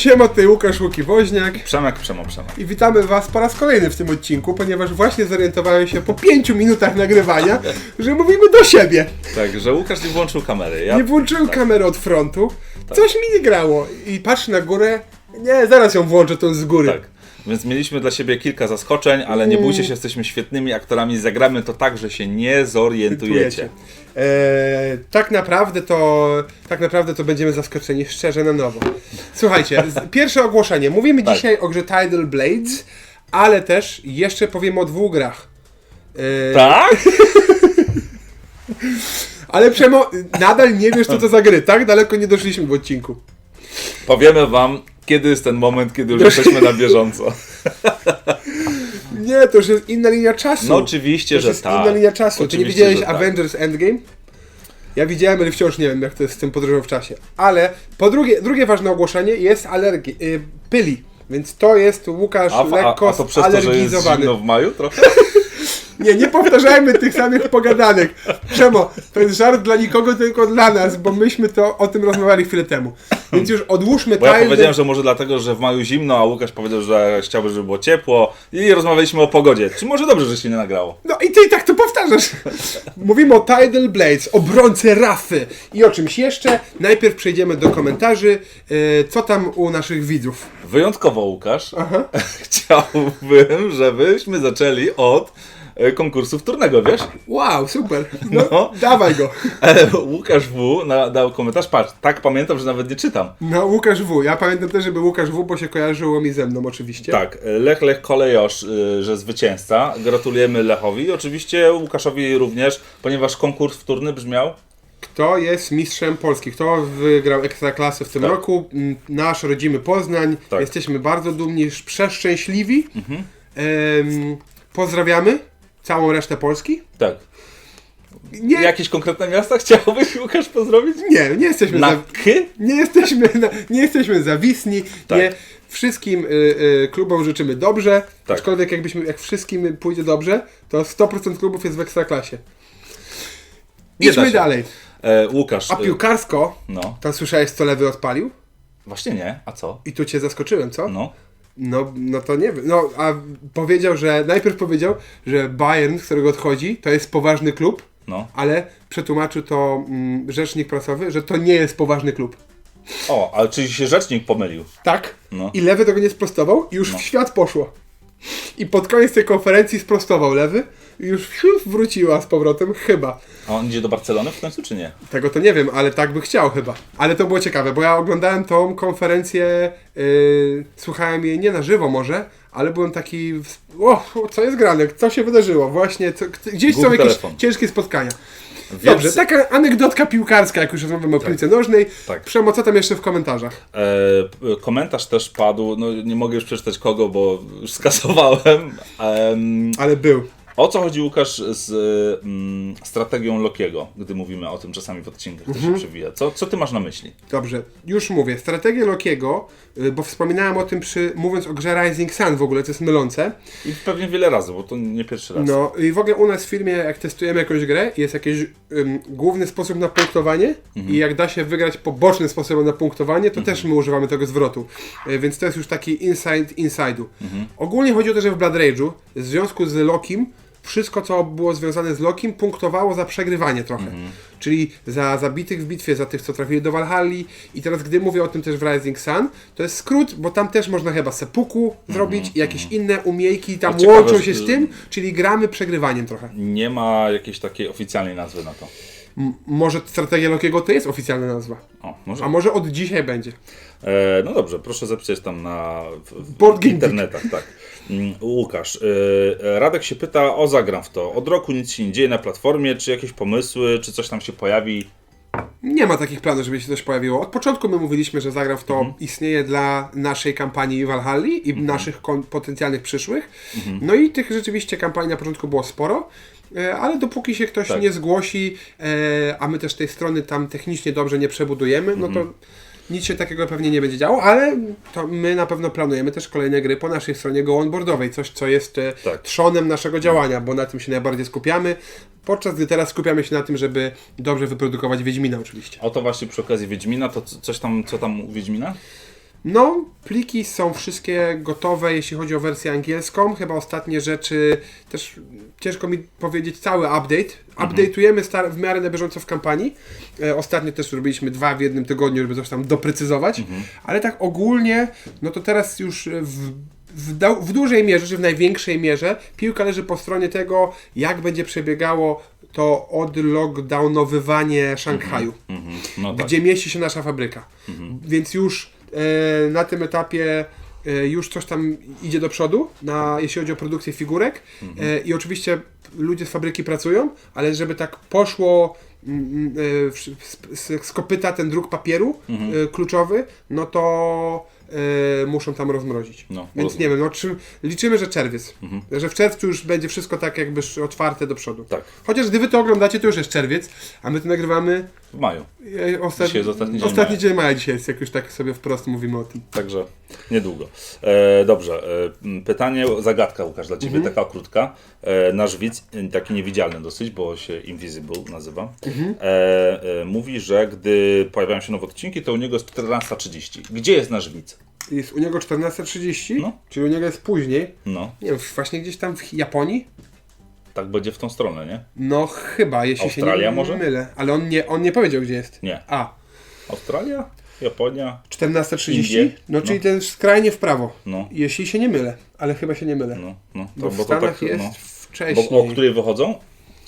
Siema, tutaj Łukasz Łuki-Woźniak Przemek, Przemo, Przemek. i witamy Was po raz kolejny w tym odcinku, ponieważ właśnie zorientowałem się po pięciu minutach nagrywania, że mówimy do siebie. Tak, że Łukasz nie włączył kamery. Ja... Nie włączyłem tak. kamery od frontu, coś mi nie grało i patrzę na górę, nie, zaraz ją włączę tą z góry. Tak. Więc mieliśmy dla siebie kilka zaskoczeń, ale nie bójcie się, jesteśmy świetnymi aktorami. Zagramy to tak, że się nie zorientujecie. Eee, tak naprawdę to tak naprawdę to będziemy zaskoczeni szczerze na nowo. Słuchajcie, pierwsze ogłoszenie. Mówimy Tak. dzisiaj o grze Tidal Blades, ale też jeszcze powiemy o dwóch grach. Eee, Tak? Ale Przemo, nadal nie wiesz co to za gry, tak? Daleko nie doszliśmy w odcinku. Powiemy wam, kiedy jest ten moment, kiedy już jesteśmy na bieżąco. Nie, to już jest inna linia czasu. No oczywiście, to że jest tak. inna linia czasu. Ty nie Oczywiście, widziałeś że tak. Avengers Endgame? Ja widziałem, ale wciąż nie wiem, jak to jest z tym podróżą w czasie. Ale po drugie, drugie ważne ogłoszenie jest alergii, y, pyli. Więc to jest Łukasz A, a, lekko a to przez to, że jest alergizowany. zimno w maju trochę? Nie, nie powtarzajmy tych samych pogadanek. Przemo, to jest żart dla nikogo, tylko dla nas, bo myśmy to o tym rozmawiali chwilę temu. Więc już odłóżmy Bo ja powiedziałem, że może dlatego, że w maju zimno, a Łukasz powiedział, że chciałby, żeby było ciepło i rozmawialiśmy o pogodzie. Czy może dobrze, że się nie nagrało? No i ty i tak to powtarzasz. Mówimy o Tidal Blades, obrońcy Rafy i o czymś jeszcze. Najpierw przejdziemy do komentarzy, e, co tam u naszych widzów. Wyjątkowo, Łukasz, chciałbym, żebyśmy zaczęli od konkursu wtórnego, wiesz? Wow, super. No, No. dawaj go. E, Łukasz W. Na, dał komentarz, patrz, tak pamiętam, że nawet nie czytam. No, Łukasz W. Ja pamiętam też, żeby Łukasz W, bo się kojarzyło mi ze mną oczywiście. Tak, e, Lech Lech Kolejosz, e, że zwycięzca. Gratulujemy Lechowi i oczywiście Łukaszowi również, ponieważ konkurs wtórny brzmiał Kto jest mistrzem Polski? Kto wygrał Ekstraklasę w tym Tak. roku? Mm, Nasz rodzimy Poznań. Tak. Jesteśmy bardzo dumni, sz- przeszczęśliwi. Em, pozdrawiamy całą resztę Polski. tak. Nie, Jakieś konkretne miasta chciałbyś Łukasz pozdrowić? nie, nie jesteśmy Na za... K? Nie jesteśmy, na, nie jesteśmy zawisni, Tak. nie. Wszystkim y, y, klubom życzymy dobrze, Tak. aczkolwiek jakbyśmy, jak wszystkim pójdzie dobrze, to 100% klubów jest w Ekstraklasie. Nie Idźmy dalej. E, Łukasz. A e, piłkarsko, No, tam słyszałeś co lewy odpalił? właśnie nie, a co? I tu cię zaskoczyłem, co? No. No, no to nie wiem. No, a powiedział, że najpierw powiedział, że Bayern, z którego odchodzi, to jest poważny klub, No. ale przetłumaczył to mm, rzecznik prasowy, że to nie jest poważny klub. O, ale czy się rzecznik pomylił? Tak. No. I lewy tego nie sprostował i już w świat poszło. I pod koniec tej konferencji sprostował lewy już wróciła z powrotem, chyba. A on idzie do Barcelony w końcu, czy nie? Tego to nie wiem, ale tak by chciał chyba. Ale to było ciekawe, bo ja oglądałem tą konferencję, yy, słuchałem jej nie na żywo może, ale byłem taki, o, co jest grane, co się wydarzyło, właśnie, co, gdzieś są Głupi jakieś telefon. ciężkie spotkania. Więc, Dobrze, taka anegdotka piłkarska, jak już rozmawiamy o piłce nożnej. Tak. Przemo, co tam jeszcze w komentarzach? E, komentarz też padł, no nie mogę już przeczytać kogo, bo już skasowałem. Em, Ale był. O co chodzi Łukasz z mm, strategią Lokiego, gdy mówimy o tym czasami w odcinkach, to Mhm. się przewija. Co, co ty masz na myśli? Dobrze, już mówię. Strategię Lokiego, y, bo wspominałem o tym przy, mówiąc o grze Rising Sun w ogóle, to jest mylące. I pewnie wiele razy, bo to nie pierwszy raz. No i w ogóle u nas w firmie, jak testujemy jakąś grę, jest jakiś główny sposób na punktowanie i jak da się wygrać pobocznym sposobem na punktowanie, to też my używamy tego zwrotu. Y, więc to jest już taki inside inside'u. Ogólnie chodzi o to, że w Blood Rage'u w związku z Lokim wszystko, co było związane z Lokim, punktowało za przegrywanie trochę. Czyli za zabitych w bitwie, za tych, co trafili do Valhalli. I teraz, gdy mówię o tym też w Rising Sun, to jest skrót, bo tam też można chyba sepuku zrobić i jakieś inne umiejki tam ciekawe, łączą się z tym, czyli gramy przegrywaniem trochę. Nie ma jakiejś takiej oficjalnej nazwy na to. M- może strategia Lokiego to jest oficjalna nazwa. O, może. A może od dzisiaj będzie. E, no dobrze, proszę zapisać tam na w, w Board internetach, tak. Mm, Łukasz, e, Radek się pyta o zagram w to. Od roku nic się nie dzieje na platformie, czy jakieś pomysły, czy coś tam się pojawi? Nie ma takich planów, żeby się coś pojawiło. Od początku my mówiliśmy, że zagram w to Mhm. istnieje dla naszej kampanii Valhalli i naszych kon- potencjalnych przyszłych. No i tych rzeczywiście kampanii na początku było sporo. e, Ale dopóki się ktoś Tak. nie zgłosi, e, a my też tej strony tam technicznie dobrze nie przebudujemy, no Mhm. to nic się takiego pewnie nie będzie działo, ale to my na pewno planujemy też kolejne gry po naszej stronie go onboardowej, coś co jest e, Tak. trzonem naszego działania, bo na tym się najbardziej skupiamy, podczas gdy teraz skupiamy się na tym, żeby dobrze wyprodukować Wiedźmina oczywiście. O to właśnie przy okazji Wiedźmina, to coś tam, co tam u Wiedźmina? No, pliki są wszystkie gotowe, jeśli chodzi o wersję angielską. Chyba ostatnie rzeczy, też ciężko mi powiedzieć cały update. Update'ujemy star- w miarę na bieżąco w kampanii. E, ostatnio też robiliśmy dwa w jednym tygodniu, żeby coś tam doprecyzować. Ale tak ogólnie, no to teraz już w, w, w dużej mierze, czy w największej mierze, piłka leży po stronie tego, jak będzie przebiegało to odlockdownowywanie Szanghaju Mhm. No tak. gdzie mieści się nasza fabryka. Więc już na tym etapie e, już coś tam idzie do przodu, na, jeśli chodzi o produkcję figurek. E, I oczywiście ludzie z fabryki pracują, ale żeby tak poszło mm, e, w- z, kopyta ten druk papieru e, kluczowy, no to e, muszą tam rozmrozić. No, Więc rozumiem. nie wiem, no, czy, liczymy, że czerwiec. Że w czerwcu już będzie wszystko tak jakby otwarte do przodu. Tak. Chociaż gdy wy to oglądacie, to już jest czerwiec, a my to nagrywamy W maju. E, Ostat... Dzisiaj jest ostatni dzień ostatni maja. dzień maja dzisiaj jest, jak już tak sobie wprost mówimy o tym. Także niedługo. E, dobrze. E, pytanie, zagadka Łukasz dla Ciebie, taka krótka. E, nasz widz, e, taki niewidzialny dosyć, bo się Invisible nazywa, e, e, mówi, że gdy pojawiają się nowe odcinki, to u niego jest 14.30. Gdzie jest nasz widz? Jest u niego 14.30, No. czyli u niego jest później. No, Nie wiem, właśnie gdzieś tam w Japonii? tak będzie w tą stronę, nie? No chyba, jeśli się Australia nie może? mylę. Ale on nie, on nie powiedział, gdzie jest. Nie. A, Australia? Japonia? 14.30? Indie? No czyli ten skrajnie w prawo. No. Jeśli się nie mylę, ale chyba się nie mylę. No, no. To, Bo w bo to Stanach tak, jest no. Wcześniej. Bo, o której wychodzą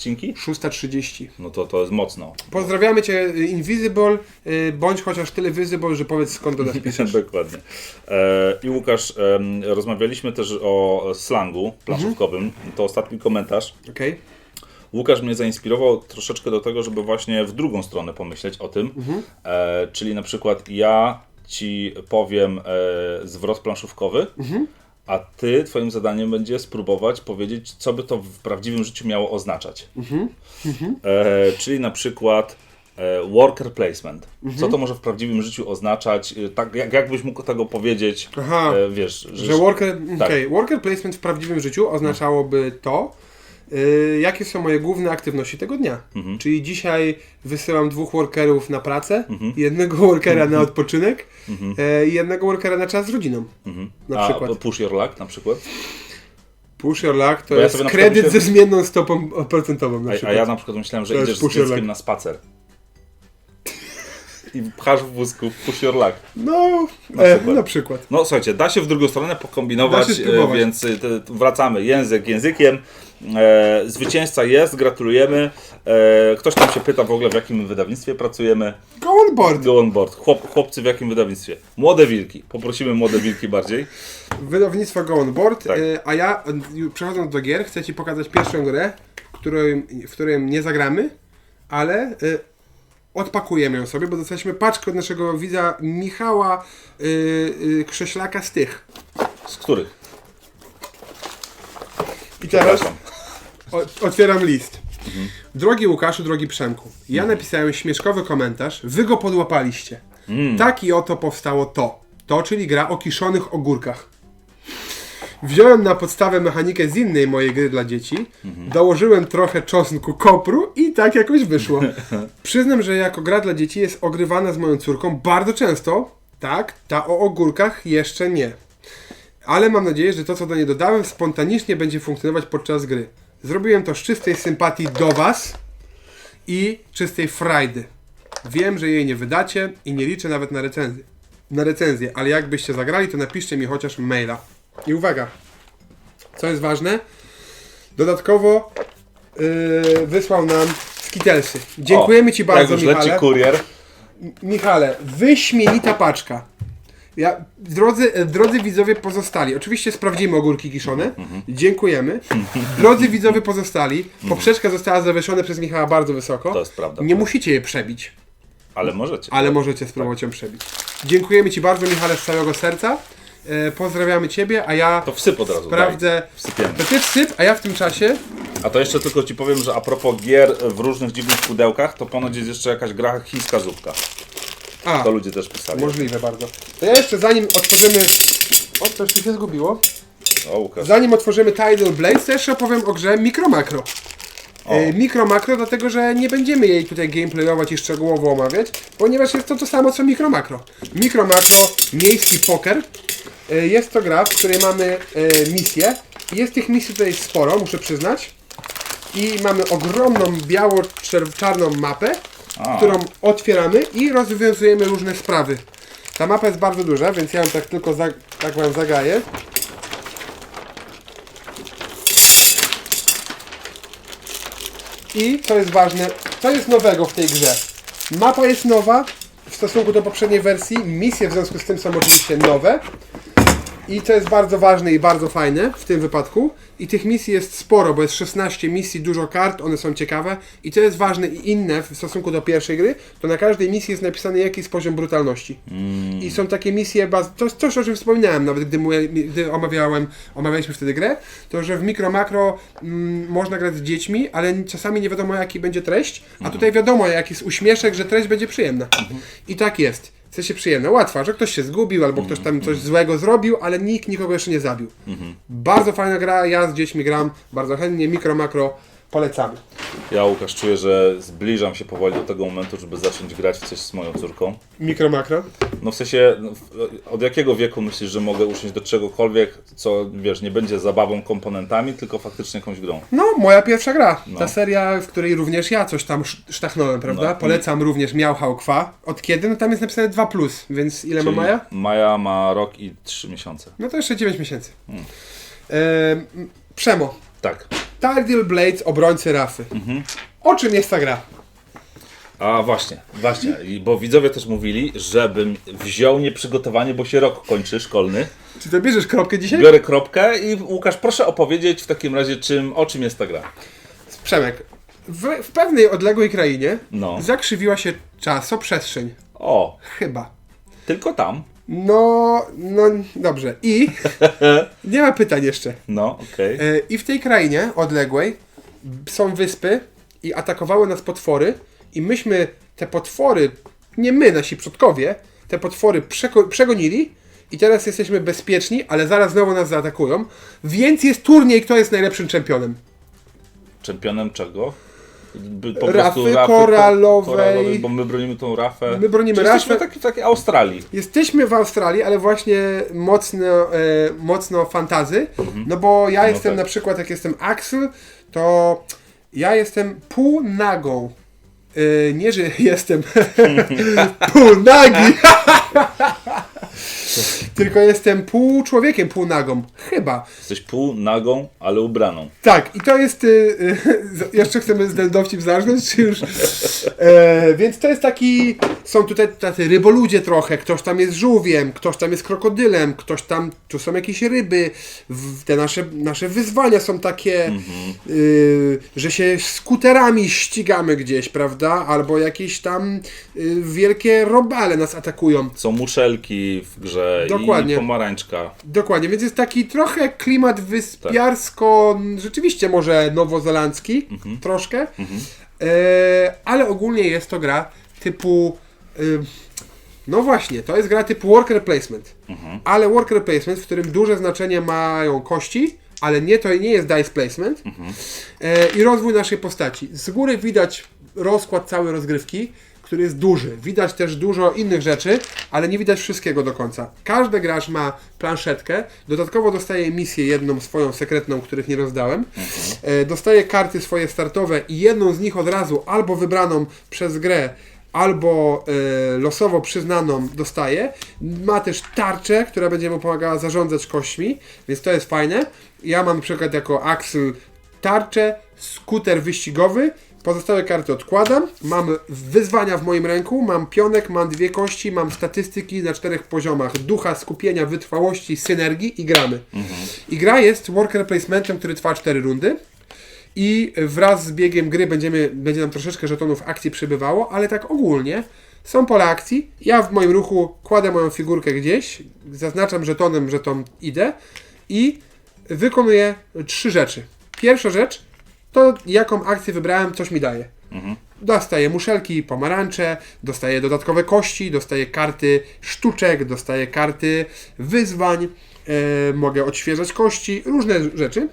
odcinki? 6.30. No to to jest mocno. Pozdrawiamy Cię Invisible, y, bądź chociaż tyle visible, że powiedz skąd do nas piszesz. Dokładnie. E, I Łukasz, em, rozmawialiśmy też o slangu planszówkowym. To ostatni komentarz. Okej? Łukasz mnie zainspirował troszeczkę do tego, żeby właśnie w drugą stronę pomyśleć o tym. E, czyli na przykład ja ci powiem e, zwrot planszówkowy, a ty, twoim zadaniem będzie spróbować powiedzieć, co by to w prawdziwym życiu miało oznaczać. E, czyli na przykład e, worker placement. Co to może w prawdziwym życiu oznaczać? E, Tak, jak, jak byś mógł tego powiedzieć? Aha. E, wiesz, Że worker, Tak. okay. worker placement w prawdziwym życiu oznaczałoby to, jakie są moje główne aktywności tego dnia. Mhm. Czyli dzisiaj wysyłam dwóch workerów na pracę, jednego workera na odpoczynek e, i jednego workera na czas z rodziną. Na Mhm. a przykład. push your luck na przykład? Push your luck to ja jest na kredyt ze zmienną stopą procentową. Na A, ja na przykład myślałem, że To idziesz z dzieckiem na spacer. I pchasz w wózku push your luck. No, Na e, przykład. na przykład. No słuchajcie, da się w drugą stronę pokombinować, e, więc e, wracamy język językiem. E, zwycięzca jest, gratulujemy. E, ktoś tam się pyta w ogóle w jakim wydawnictwie pracujemy. Go on board. Go on board. Chłop, chłopcy w jakim wydawnictwie? Młode wilki. Poprosimy młode wilki bardziej. Wydawnictwo Go On Board, Tak. e, a ja e, przechodząc do gier chcę Ci pokazać pierwszą grę, której, w której nie zagramy, ale e, odpakujemy ją sobie, bo dostaliśmy paczkę od naszego widza Michała e, e, Krześlaka z tych. Z których? I teraz Przepraszam. O, otwieram list. Drogi Łukaszu, drogi Przemku, ja napisałem śmieszkowy komentarz, wy go podłapaliście. Tak i oto powstało to. To, czyli gra o kiszonych ogórkach. Wziąłem na podstawę mechanikę z innej mojej gry dla dzieci, dołożyłem trochę czosnku kopru i tak jakoś wyszło. Przyznam, że jako gra dla dzieci jest ogrywana z moją córką bardzo często. Tak, ta o ogórkach jeszcze nie. Ale mam nadzieję, że to, co do niej dodałem, spontanicznie będzie funkcjonować podczas gry. Zrobiłem to z czystej sympatii do Was i czystej frajdy. Wiem, że jej nie wydacie i nie liczę nawet na recenzję. Na recenzję, ale jakbyście zagrali, to napiszcie mi chociaż maila. I uwaga, co jest ważne, dodatkowo yy, wysłał nam skitelsy. Dziękujemy Ci bardzo, już leci Michale. kurier. Michale, wyśmienita paczka. Ja, drodzy, e, drodzy widzowie pozostali, oczywiście sprawdzimy ogórki kiszone. Dziękujemy. Drodzy widzowie pozostali, poprzeczka została zawieszona przez Michała bardzo wysoko. To jest prawda. Nie musicie je przebić, Ale możecie. ale możecie spróbować ją przebić. Dziękujemy Ci bardzo, Michale, z całego serca. E, pozdrawiamy Ciebie, a ja To wsyp od razu. sprawdzę. Daj. Wsypiemy. To Ty wsyp, a ja w tym czasie A to jeszcze tylko ci powiem, że a propos gier w różnych dziwnych pudełkach, to ponoć jest jeszcze jakaś gra chińska zupka. A, To ludzie też pisali. możliwe bardzo. To ja jeszcze zanim otworzymy... O, coś tu się zgubiło. O, Łukasz. Zanim otworzymy Tidal Blades, to jeszcze opowiem o grze Micro Macro. E, Mikro makro, dlatego że nie będziemy jej tutaj gameplayować i szczegółowo omawiać, ponieważ jest to to samo co mikro makro. Mikro makro, miejski poker. E, Jest to gra, w której mamy e, misje. Jest tych misji tutaj sporo, muszę przyznać. I mamy ogromną biało-czarną mapę, Którą otwieramy i rozwiązujemy różne sprawy. Ta mapa jest bardzo duża, więc ja ją tak tylko za, tak wam zagaję. I co jest ważne, co jest nowego w tej grze? Mapa jest nowa w stosunku do poprzedniej wersji, misje w związku z tym są oczywiście nowe. I co jest bardzo ważne i bardzo fajne w tym wypadku, i tych misji jest sporo, bo jest 16 misji, dużo kart, one są ciekawe. I co jest ważne i inne w stosunku do pierwszej gry, to na każdej misji jest napisany jaki jest poziom brutalności. I są takie misje, baz... to jest coś o czym wspominałem nawet, gdy, mówię- gdy omawiałem, omawialiśmy wtedy grę, to że w mikro, makro mm, można grać z dziećmi, ale czasami nie wiadomo jaki będzie treść, a tutaj wiadomo jaki jest uśmieszek, że treść będzie przyjemna. I tak jest. W sensie przyjemne, łatwa, że ktoś się zgubił albo ktoś tam coś złego zrobił, ale nikt nikogo jeszcze nie zabił. Bardzo fajna gra, ja z dziećmi gram bardzo chętnie, mikro, makro polecamy. Ja, Łukasz, czuję, że zbliżam się powoli do tego momentu, żeby zacząć grać w coś z moją córką. Mikro, makro. No w sensie, no, od jakiego wieku myślisz, że mogę usiąść do czegokolwiek, co, wiesz, nie będzie zabawą komponentami, tylko faktycznie jakąś grą? No, moja pierwsza gra. No. Ta seria, w której również ja coś tam sz- sztachnąłem, prawda? No. Polecam również Miałchał Kwa. Od kiedy? No tam jest napisane 2+, więc ile ma Czyli Maja? Maja ma rok i trzy miesiące. No to jeszcze 9 miesięcy. Hmm. Ehm, Przemo. Tak. Tardil Blades, obrońcy Rafy. Mhm. O czym jest ta gra? A właśnie, właśnie, I bo widzowie też mówili, żebym wziął nieprzygotowanie, bo się rok kończy szkolny. Czy to bierzesz kropkę dzisiaj? Biorę kropkę i Łukasz, proszę opowiedzieć w takim razie, czym, o czym jest ta gra. Przemek. W, w pewnej odległej krainie No. zakrzywiła się czasoprzestrzeń. O, Chyba. tylko tam. No, no dobrze. I nie ma pytań jeszcze. No, okej. E, I w tej krainie odległej są wyspy i atakowały nas potwory i myśmy te potwory, nie my, nasi przodkowie, te potwory przegonili i teraz jesteśmy bezpieczni, ale zaraz znowu nas zaatakują, więc jest turniej, kto jest najlepszym czempionem. Czempionem czego? By- Rafy ko- koralowej. Bo my bronimy tą rafę. My bronimy Jesteśmy rafę. taki, w takiej Australii. Jesteśmy w Australii, ale właśnie mocno, e, mocno fantazy, no bo ja jestem tak. na przykład, jak jestem Axel, to ja jestem pół nagą. E, nie, że jestem pół nagi, tylko jestem pół człowiekiem, pół nagą. Chyba. Jesteś pół nagą, ale ubraną. Tak, i to jest. Y, y, jeszcze chcemy z dowcip zarżnąć, czy już. E, więc to jest taki. Są tutaj tacy ryboludzie trochę. Ktoś tam jest żółwiem, ktoś tam jest krokodylem, ktoś tam. Tu są jakieś ryby. W, te nasze, nasze wyzwania są takie, y, że się skuterami ścigamy gdzieś, prawda? Albo jakieś tam y, wielkie robale nas atakują. Są muszelki w grze Dokładnie. i pomarańczka. Dokładnie, więc jest taki trochę klimat wyspiarsko, rzeczywiście może nowozelandzki, troszkę, e, ale ogólnie jest to gra typu, e, no właśnie, to jest gra typu worker placement, ale worker placement, w którym duże znaczenie mają kości, ale nie, to nie jest dice placement e, i rozwój naszej postaci. Z góry widać rozkład całej rozgrywki, który jest duży. Widać też dużo innych rzeczy, ale nie widać wszystkiego do końca. Każdy gracz ma planszetkę, dodatkowo dostaje misję jedną swoją sekretną, których nie rozdałem. E, dostaje karty swoje startowe i jedną z nich od razu albo wybraną przez grę, albo e, losowo przyznaną dostaje. Ma też tarczę, która będzie mu pomagała zarządzać kośćmi, więc to jest fajne. Ja mam na przykład jako Axel tarczę, skuter wyścigowy, pozostałe karty odkładam, mam wyzwania w moim ręku, mam pionek, mam dwie kości, mam statystyki na czterech poziomach, ducha, skupienia, wytrwałości, synergii i gramy. I gra jest worker placementem, który trwa 4 rundy. I wraz z biegiem gry będziemy, będzie nam troszeczkę żetonów akcji przybywało, ale tak ogólnie są pole akcji. Ja w moim ruchu kładę moją figurkę gdzieś, zaznaczam żetonem, że tą idę i wykonuję trzy rzeczy. Pierwsza rzecz to jaką akcję wybrałem, coś mi daje. Dostaję muszelki, pomarańcze, dostaję dodatkowe kości, dostaję karty sztuczek, dostaję karty wyzwań, e, mogę odświeżać kości, różne rzeczy.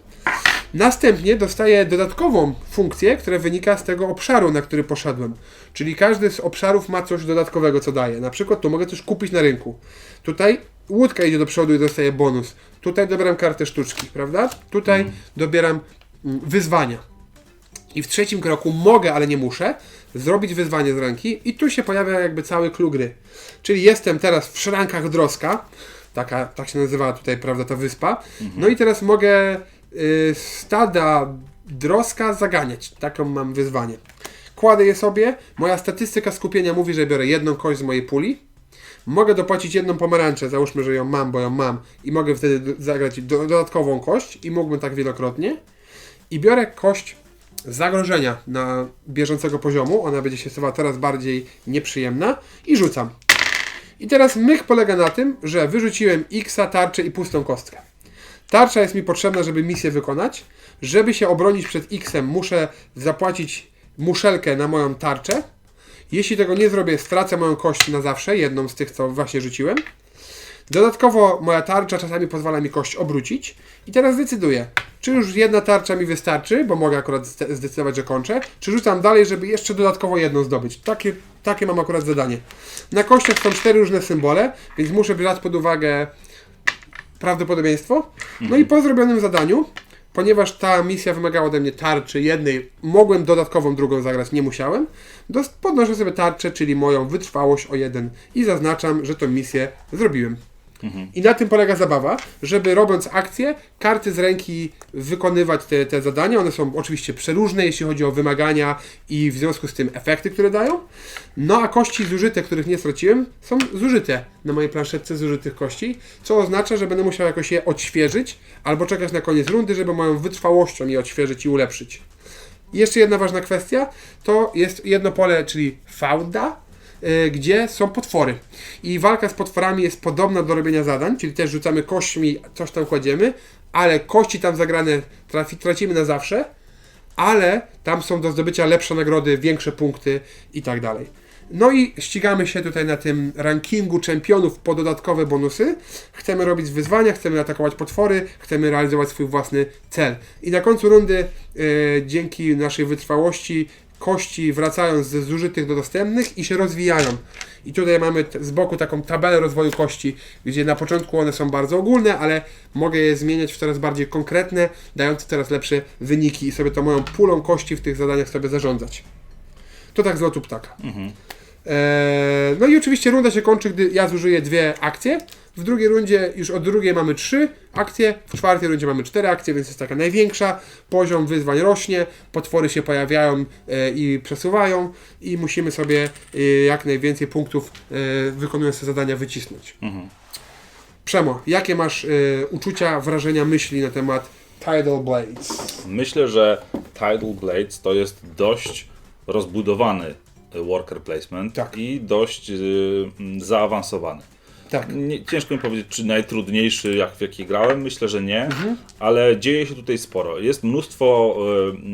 Następnie dostaję dodatkową funkcję, która wynika z tego obszaru, na który poszedłem. Czyli każdy z obszarów ma coś dodatkowego, co daje. Na przykład tu mogę coś kupić na rynku. Tutaj łódka idzie do przodu i dostaje bonus. Tutaj dobieram kartę sztuczki, prawda? Tutaj dobieram mm, wyzwania. I w trzecim kroku mogę, ale nie muszę, zrobić wyzwanie z ręki i tu się pojawia jakby cały klucz gry. Czyli jestem teraz w szrankach Droska, taka, tak się nazywa tutaj, prawda, ta wyspa. No i teraz mogę y, stada Droska zaganiać. Taką mam wyzwanie. Kładę je sobie, moja statystyka skupienia mówi, że biorę jedną kość z mojej puli, Mogę dopłacić jedną pomarańczę, załóżmy, że ją mam, bo ją mam i mogę wtedy zagrać do, dodatkową kość i mógłbym tak wielokrotnie. I biorę kość zagrożenia na bieżącego poziomu, ona będzie się stawała coraz bardziej nieprzyjemna i rzucam. I teraz myk polega na tym, że wyrzuciłem X, tarczę i pustą kostkę. Tarcza jest mi potrzebna, żeby misję wykonać. Żeby się obronić przed X-em, muszę zapłacić muszelkę na moją tarczę. Jeśli tego nie zrobię, stracę moją kość na zawsze, jedną z tych, co właśnie rzuciłem. Dodatkowo moja tarcza czasami pozwala mi kość obrócić. I teraz decyduję, czy już jedna tarcza mi wystarczy, bo mogę akurat zde- zdecydować, że kończę, czy rzucam dalej, żeby jeszcze dodatkowo jedną zdobyć. Takie, takie mam akurat zadanie. Na kościach są cztery różne symbole, więc muszę brać pod uwagę prawdopodobieństwo. No i po zrobionym zadaniu, ponieważ ta misja wymagała ode mnie tarczy jednej, mogłem dodatkową drugą zagrać, nie musiałem, podnoszę sobie tarczę, czyli moją wytrwałość o jeden i zaznaczam, że tą misję zrobiłem. I na tym polega zabawa, żeby robiąc akcję, karty z ręki wykonywać te, te zadania. One są oczywiście przeróżne, jeśli chodzi o wymagania i w związku z tym efekty, które dają. No a kości zużyte, których nie straciłem, są zużyte na mojej planszetce zużytych kości, co oznacza, że będę musiał jakoś je odświeżyć albo czekać na koniec rundy, żeby moją wytrwałością je odświeżyć i ulepszyć. Jeszcze jedna ważna kwestia, to jest jedno pole, czyli fauda, gdzie są potwory. I walka z potworami jest podobna do robienia zadań, czyli też rzucamy kośćmi, coś tam kładziemy, ale kości tam zagrane trafi, tracimy na zawsze, ale tam są do zdobycia lepsze nagrody, większe punkty i tak dalej. No i ścigamy się tutaj na tym rankingu czempionów po dodatkowe bonusy. Chcemy robić wyzwania, chcemy atakować potwory, chcemy realizować swój własny cel. I na końcu rundy, e, dzięki naszej wytrwałości, kości wracają ze zużytych do dostępnych i się rozwijają. I tutaj mamy z boku taką tabelę rozwoju kości, gdzie na początku one są bardzo ogólne, ale mogę je zmieniać w coraz bardziej konkretne, dające coraz lepsze wyniki i sobie tą moją pulą kości w tych zadaniach sobie zarządzać. To tak z lotu ptaka. Eee, no i oczywiście runda się kończy, gdy ja zużyję dwie akcje. W drugiej rundzie już od drugiej mamy trzy akcje, w czwartej rundzie mamy cztery akcje, więc jest taka największa. Poziom wyzwań rośnie, potwory się pojawiają e, i przesuwają i musimy sobie e, jak najwięcej punktów e, wykonując te zadania wycisnąć. Przemo, jakie masz e, uczucia, wrażenia, myśli na temat Tidal Blades? Myślę, że Tidal Blades to jest dość rozbudowany worker placement Tak. i dość y, mm, zaawansowany. Tak. Nie, ciężko mi powiedzieć, czy najtrudniejszy, jak w jaki grałem. Myślę, że nie, Mhm. ale dzieje się tutaj sporo. Jest mnóstwo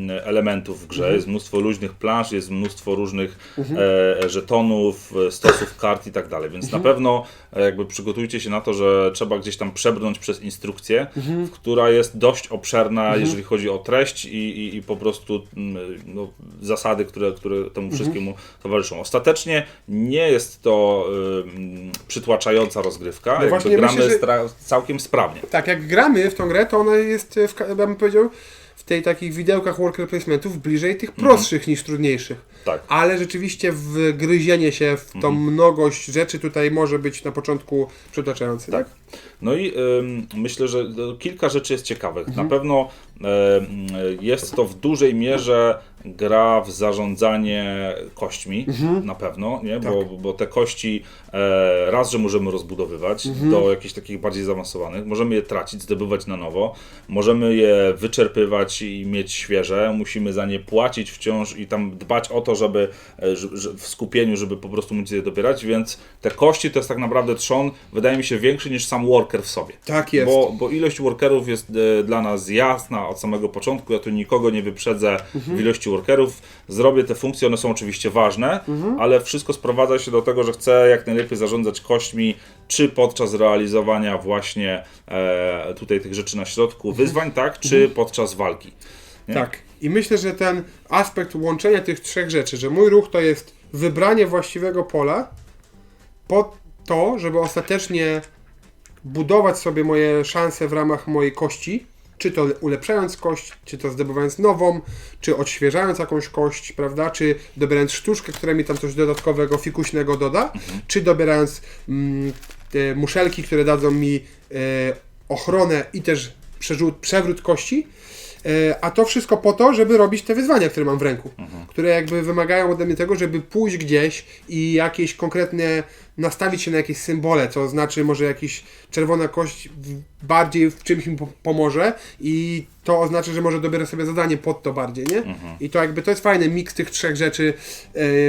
e, elementów w grze, Mhm. jest mnóstwo luźnych plansz, jest mnóstwo różnych e, żetonów, e, stosów kart i tak dalej. Więc Mhm. na pewno e, jakby przygotujcie się na to, że trzeba gdzieś tam przebrnąć przez instrukcję, Mhm. która jest dość obszerna, jeżeli chodzi o treść i, i, i po prostu mm, no, zasady, które, które Mhm. temu wszystkiemu towarzyszą. Ostatecznie nie jest to ym, przytłaczająca rozgrywka, No właśnie gramy myślę, że- całkiem sprawnie. Tak, jak gramy w tą grę, to ona jest, e, w, bym powiedział, w tej takich widełkach worker placementów bliżej tych prostszych niż trudniejszych. Tak. Ale rzeczywiście wgryzienie się w tą mnogość rzeczy tutaj może być na początku przytłaczające, tak? No i myślę, że no, kilka rzeczy jest ciekawych. Mhm. Na pewno jest to w dużej mierze gra w zarządzanie kośćmi, Mhm. na pewno, nie? Tak. Bo, bo te kości e, raz, że możemy rozbudowywać Mhm. do jakichś takich bardziej zaawansowanych, możemy je tracić, zdobywać na nowo, możemy je wyczerpywać i mieć świeże, musimy za nie płacić wciąż i tam dbać o to, żeby, e, w skupieniu, żeby po prostu móc je dobierać, więc te kości to jest tak naprawdę trzon, wydaje mi się większy niż sam worker w sobie. Tak jest. Bo, bo ilość workerów jest e, dla nas jasna od samego początku. Ja tu nikogo nie wyprzedzę w ilości workerów. Zrobię te funkcje, one są oczywiście ważne, ale wszystko sprowadza się do tego, że chcę jak najlepiej zarządzać kośćmi, czy podczas realizowania właśnie e, tutaj tych rzeczy na środku wyzwań, tak, czy podczas walki. Nie? Tak. I myślę, że ten aspekt łączenia tych trzech rzeczy, że mój ruch to jest wybranie właściwego pola po to, żeby ostatecznie budować sobie moje szanse w ramach mojej kości, czy to ulepszając kość, czy to zdobywając nową, czy odświeżając jakąś kość, prawda, czy dobierając sztuczkę, która mi tam coś dodatkowego, fikuśnego doda, czy dobierając mm, muszelki, które dadzą mi e, ochronę i też przerzut, przewrót kości, E, A to wszystko po to, żeby robić te wyzwania, które mam w ręku, które jakby wymagają ode mnie tego, żeby pójść gdzieś i jakieś konkretne, nastawić się na jakieś symbole, to znaczy może jakiś czerwona kość bardziej w czymś mi po- pomoże i to oznacza, że może dobierę sobie zadanie pod to bardziej, nie? I to jakby to jest fajny miks tych trzech rzeczy e,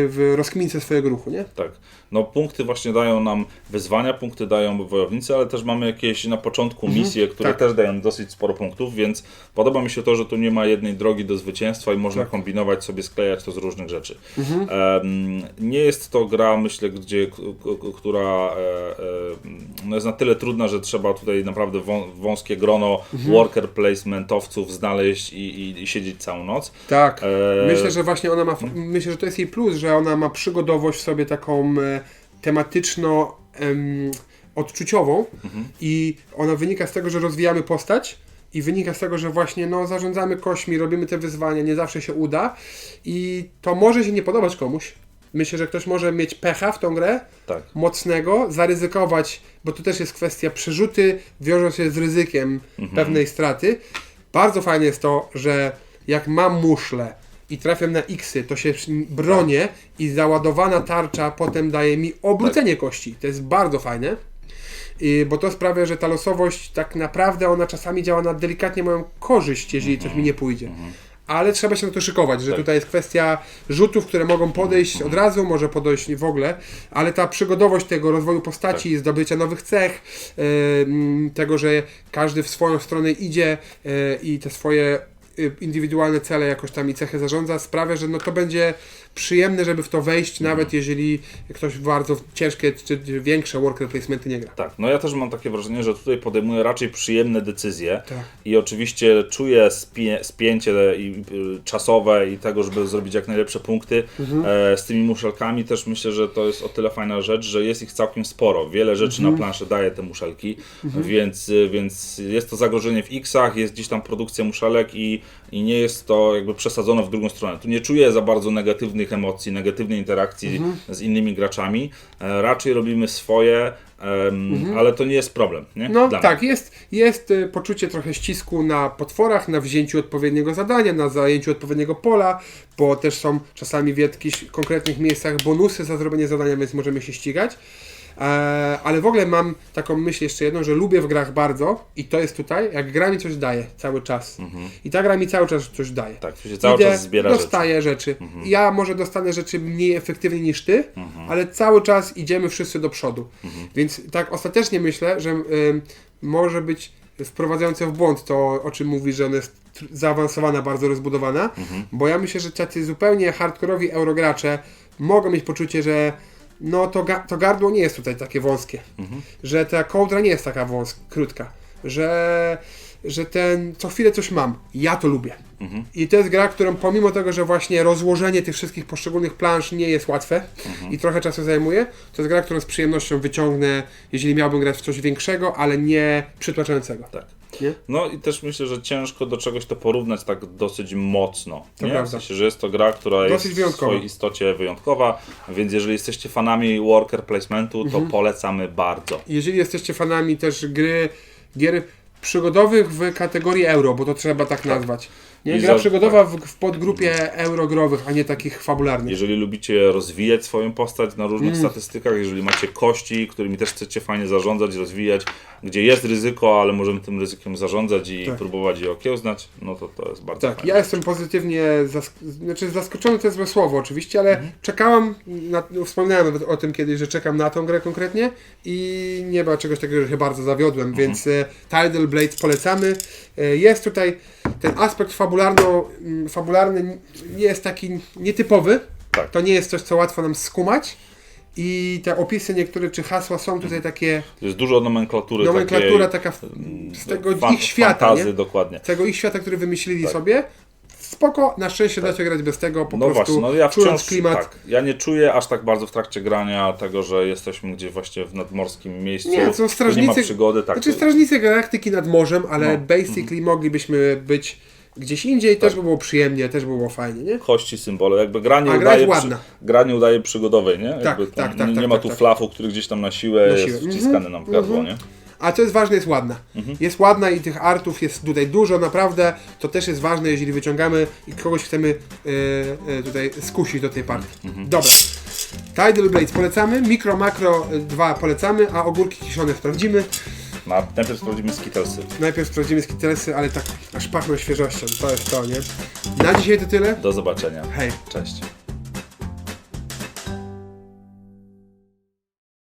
w rozkmince swojego ruchu, nie? Tak. No punkty właśnie dają nam wyzwania, punkty dają wojownicy, ale też mamy jakieś na początku misje, które tak. też dają dosyć sporo punktów, więc podoba mi się to, że tu nie ma jednej drogi do zwycięstwa i można Tak. kombinować sobie, sklejać to z różnych rzeczy. Em, nie jest to gra, myślę, gdzie, która e, e, no jest na tyle trudna, że trzeba tutaj naprawdę wą, wąskie grono worker placementowców znaleźć i, i, i siedzieć całą noc. Tak. E, Myślę, że właśnie ona ma. Myślę, że to jest jej plus, że ona ma przygodowość w sobie taką e, tematyczno em, odczuciową i ona wynika z tego, że rozwijamy postać. I wynika z tego, że właśnie no, zarządzamy kośćmi, robimy te wyzwania, nie zawsze się uda i to może się nie podobać komuś. Myślę, że ktoś może mieć pecha w tą grę, Tak. mocnego, zaryzykować, bo to też jest kwestia przerzuty, wiążą się z ryzykiem pewnej straty. Bardzo fajne jest to, że jak mam muszle i trafiam na X-y, to się bronię i załadowana tarcza potem daje mi obrócenie kości. To jest bardzo fajne. I, bo to sprawia, że ta losowość tak naprawdę ona czasami działa na delikatnie moją korzyść, jeżeli coś mi nie pójdzie. Ale trzeba się na to szykować, że Tak. tutaj jest kwestia rzutów, które mogą podejść od razu, może podejść w ogóle, ale ta przygodowość tego rozwoju postaci, zdobycia nowych cech, tego, że każdy w swoją stronę idzie e, i te swoje y, indywidualne cele jakoś tam i cechy zarządza, sprawia, że no to będzie przyjemne, żeby w to wejść, nawet jeżeli ktoś bardzo ciężkie czy większe worker placementy nie gra. Tak, no ja też mam takie wrażenie, że tutaj podejmuję raczej przyjemne decyzje Tak. i oczywiście czuję spie, spięcie i, czasowe i tego, żeby zrobić jak najlepsze punkty Mhm. e, z tymi muszelkami. Też myślę, że to jest o tyle fajna rzecz, że jest ich całkiem sporo. Wiele rzeczy Mhm. na planszę daje te muszelki, więc, y, więc jest to zagrożenie w X-ach, jest gdzieś tam produkcja muszelek i, i nie jest to jakby przesadzone w drugą stronę. Tu nie czuję za bardzo negatywnych emocji, negatywnej interakcji z innymi graczami. E, raczej robimy swoje, em, ale to nie jest problem. Nie? No Dla tak, jest, jest y, poczucie trochę ścisku na potworach, na wzięciu odpowiedniego zadania, na zajęciu odpowiedniego pola, bo też są czasami w jakichś konkretnych miejscach bonusy za zrobienie zadania, więc możemy się ścigać. E, ale w ogóle mam taką myśl jeszcze jedną, że lubię w grach bardzo i to jest tutaj, jak gra mi coś daje cały czas. I ta gra mi cały czas coś daje. Tak, tu się cały Idę, czas zbiera rzeczy. dostaję rzeczy. Ja może dostanę rzeczy mniej efektywnie niż ty, ale cały czas idziemy wszyscy do przodu. Więc tak ostatecznie myślę, że ym, może być wprowadzające w błąd to, o czym mówi, że ona jest zaawansowana, bardzo rozbudowana, bo ja myślę, że tacy zupełnie hardkorowi eurogracze mogą mieć poczucie, że no to, ga- to gardło nie jest tutaj takie wąskie, że ta kołdra nie jest taka wąska, krótka, że, że ten, co chwilę coś mam. Ja to lubię. I to jest gra, którą pomimo tego, że właśnie rozłożenie tych wszystkich poszczególnych plansz nie jest łatwe i trochę czasu zajmuje, to jest gra, którą z przyjemnością wyciągnę, jeżeli miałbym grać w coś większego, ale nie przytłaczającego. Tak. Nie? No i też myślę, że ciężko do czegoś to porównać tak dosyć mocno. To nie? W sensie, że jest to gra, która Dosyć jest wyjątkowa. w swojej istocie wyjątkowa, więc jeżeli jesteście fanami worker placementu, to Mhm. polecamy bardzo. Jeżeli jesteście fanami też gry, gier przygodowych w kategorii euro, bo to trzeba tak nazwać. Nie? Gra za- przygodowa w, w podgrupie eurogrowych, a nie takich fabularnych. Jeżeli lubicie rozwijać swoją postać na różnych Mm. statystykach, jeżeli macie kości, którymi też chcecie fajnie zarządzać, rozwijać, gdzie jest ryzyko, ale możemy tym ryzykiem zarządzać i Tak. próbować je okiełznać, no to to jest bardzo Tak, fajne. ja jestem pozytywnie, zask- znaczy zaskoczony to jest złe słowo oczywiście, ale czekałam, na, no, wspominałem nawet o tym kiedyś, że czekam na tą grę konkretnie i nie ma czegoś takiego, że się bardzo zawiodłem, więc e, Tidal Blades polecamy. E, jest tutaj ten aspekt fabularno, m, fabularny jest taki nietypowy, Tak. to nie jest coś, co łatwo nam skumać i te opisy niektóre, czy hasła są tutaj takie, To jest dużo nomenklatury nomenklatura taka w, z tego fan- ich świata, fantazy, nie? dokładnie. tego ich świata, który wymyślili sobie. Spoko, na szczęście da się grać bez tego, po Tak. No prostu właśnie, no ja czując wciąż, klimat. tak, ja nie czuję aż tak bardzo w trakcie grania tego, że jesteśmy gdzieś właśnie w nadmorskim miejscu, Nie, są tu nie ma strażnicy. przygody, tak. Znaczy strażnicy galaktyki nad morzem, ale No. basically moglibyśmy być gdzieś indziej, też by było przyjemnie, też by było fajnie, nie? kości, symbole, jakby gra nie A gra udaje, przy, ładna. gra nie udaje przygodowej, nie? Tak, Jakby tak, tam tak, nie, tak, nie ma tak, tu tak. flafu, który gdzieś tam na siłę Na jest siłę. wciskany Mhm, nam w gardło, mhm. nie? A co jest ważne, jest ładna. Mhm. Jest ładna i tych artów jest tutaj dużo, naprawdę. To też jest ważne, jeżeli wyciągamy i kogoś chcemy e, e, tutaj skusić do tej partii. Mhm. Dobra. Tidal Blades polecamy, Mikro Makro 2 polecamy, a ogórki kiszone sprawdzimy. Na, najpierw sprawdzimy skittlesy. Najpierw sprawdzimy skittlesy, ale tak aż pachną świeżością. To jest to, nie? Na dzisiaj to tyle. Do zobaczenia. Hej. Cześć.